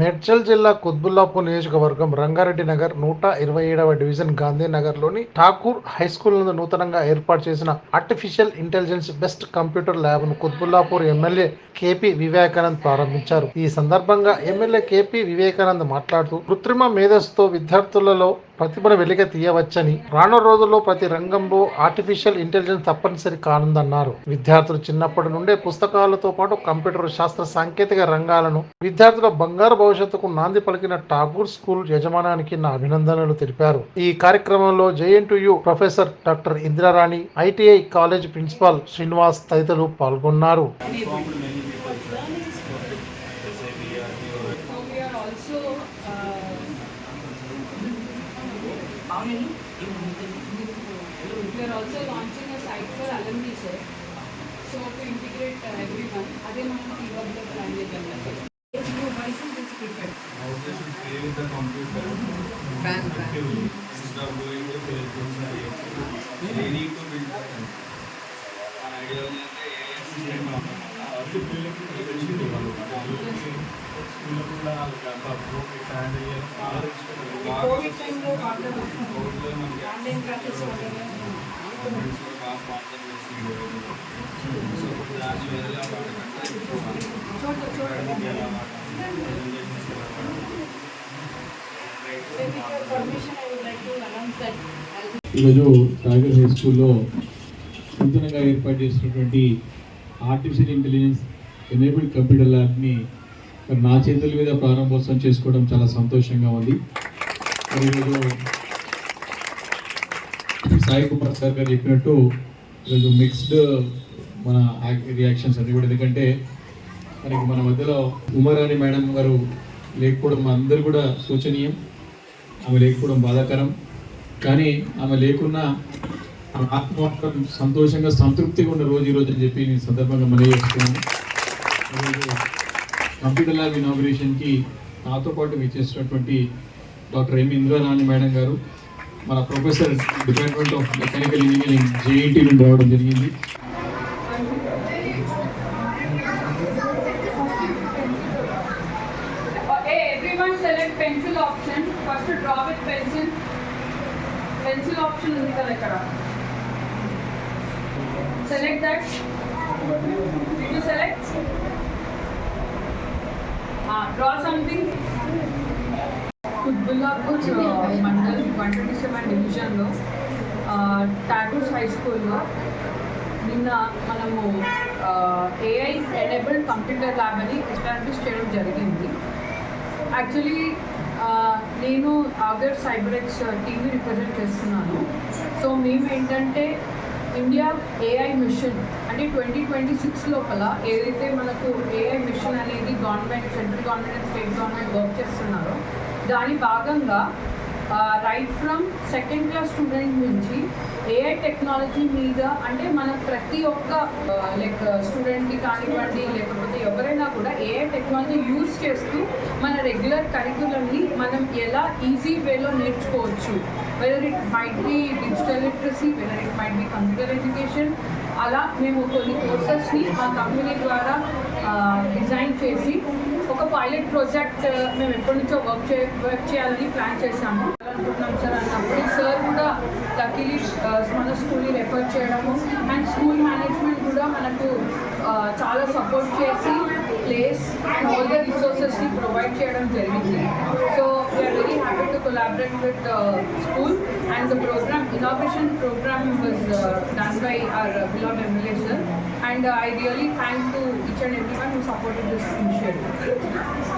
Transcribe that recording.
మేడ్చల్ జిల్లా కుత్బుల్లాపూర్ నియోజకవర్గం రంగారెడ్డి నగర్ నూట ఇరవై ఏడవ డివిజన్ గాంధీనగర్లోని ఠాకూర్ హై స్కూల్ నందు నూతనంగా ఏర్పాటు చేసిన ఆర్టిఫిషియల్ ఇంటెలిజెన్స్ బెస్ట్ కంప్యూటర్ ల్యాబ్ను కుత్బుల్లాపూర్ ఎమ్మెల్యే కేపీ వివేకానంద్ ప్రారంభించారు. ఈ సందర్భంగా ఎమ్మెల్యే కేపీ వివేకానంద్ మాట్లాడుతూ కృత్రిమ మేధస్సుతో విద్యార్థులలో ప్రతిభను వెలిక తీయవచ్చని రానున్న రోజుల్లో ప్రతి రంగంలో ఆర్టిఫిషియల్ ఇంటెలిజెన్స్ తప్పనిసరి కానుందన్నారు. విద్యార్థులు చిన్నప్పటి నుండే పుస్తకాలతో పాటు కంప్యూటర్ శాస్త్ర సాంకేతిక రంగాలను విద్యార్థుల బంగారు భవిష్యత్తుకు నాంది పలికిన ఠాగూర్ స్కూల్ యజమానానికి నా అభినందనలు తెలిపారు. ఈ కార్యక్రమంలో JNTU professor doctor Indirarani ITI college principal Srinivas తదితరులు పాల్గొన్నారు. We are also, uh, how many? We are also launching a site for alumni sir. So to integrate uh, everyone, అదే మనం టీవీలో ప్లాన్ చేద్దాం How they should play with the computer Fan, fan. effectively instead of doing the Facebook study. They need to build that. ఆ idea ఉందంటే AI assistant అది పిల్లలకి తెలిసింది వాళ్ళు పిల్లలకి స్కూల్లో కూడా ప్రోగ్రామ్ హ్యాండిల్ చేయడం ఆన్లైన్ క్లాసెస్ ఈరోజు టైగర్ హై స్కూల్లో నూతనంగా ఏర్పాటు చేసినటువంటి ఆర్టిఫిషియల్ ఇంటెలిజెన్స్ ఎనేబుల్డ్ కంప్యూటర్ ల్యాబ్ని నా చేతుల మీద ప్రారంభోత్సవం చేసుకోవడం చాలా సంతోషంగా ఉంది. ఈరోజు సాయి కుమార్ సార్ గారు చెప్పినట్టు ఈరోజు మిక్స్డ్ మన రియాక్షన్స్ అన్ని కూడా. ఎందుకంటే మనకి మన మధ్యలో ఉమారాణి మేడం గారు లేకపోవడం అందరూ కూడా శోచనీయం. ఆమె లేకపోవడం బాధాకరం. కానీ ఆమె లేకున్నా ఆమె ఆత్మ సంతోషంగా సంతృప్తిగా ఉన్న రోజు ఈరోజు అని చెప్పి నేను సందర్భంగా మనవి చేస్తున్నాను. కంప్యూటర్ ల్యాబ్ ఇనాగ్రేషన్కి నాతో పాటు విచ్చేసినటువంటి డాక్టర్ ఎం ఇంద్రనాని మేడం గారు మన professor department of mechanical engineering JET నుండి రావడం జరిగింది. Select that you select a draw something Qutbullapur mandal one twenty seven డివిజన్లో టాటూస్ హై స్కూల్లో నిన్న మనము ఏఐ ఎనేబుల్డ్ కంప్యూటర్ ల్యాబ్ అని ఎస్టాబ్లిష్ చేయడం జరిగింది. యాక్చువల్లీ నేను ఆగర్ సైబర్ ఎక్స్ టీవీ రిప్రజెంట్ చేస్తున్నాను. సో మేము ఏంటంటే ఇండియా ఏఐ మిషన్ అంటే ట్వంటీ ట్వంటీ సిక్స్ లోపల ఏదైతే మనకు ఏఐ మిషన్ అనేది government central government state government work చేస్తున్నారో దాని భాగంగా right from second class student నుంచి ఏఐ టెక్నాలజీ మీద అంటే మన ప్రతి ఒక్క లైక్ స్టూడెంట్కి కానివ్వండి లేకపోతే ఎవరైనా కూడా ఏఐ టెక్నాలజీ యూజ్ చేస్తూ మన రెగ్యులర్ కరికులంని మనం ఎలా ఈజీ వేలో నేర్చుకోవచ్చు. Whether it might be digital literacy whether it might be computer education అలా మేము కొన్ని కోర్సెస్ని మా కంపెనీ ద్వారా డిజైన్ చేసి పైలట్ ప్రాజెక్ట్ uh, మేము ఎప్పటి నుంచో వర్క్ చే వర్క్ చేయాలని ప్లాన్ చేశాము. అనుకుంటున్నాం సార్ అన్నప్పుడు సార్ కూడా లక్కీలీ మన స్కూల్ని రెఫర్ చేయడము అండ్ స్కూల్ మేనేజ్మెంట్ కూడా మనకు చాలా సపోర్ట్ చేసి place and all the రిసోర్సెస్ని provide చేయడం జరిగింది so we are very happy to collaborate with school and the program inauguration program was done by our beloved MLA sir and I really thank to each and every one who supported this initiative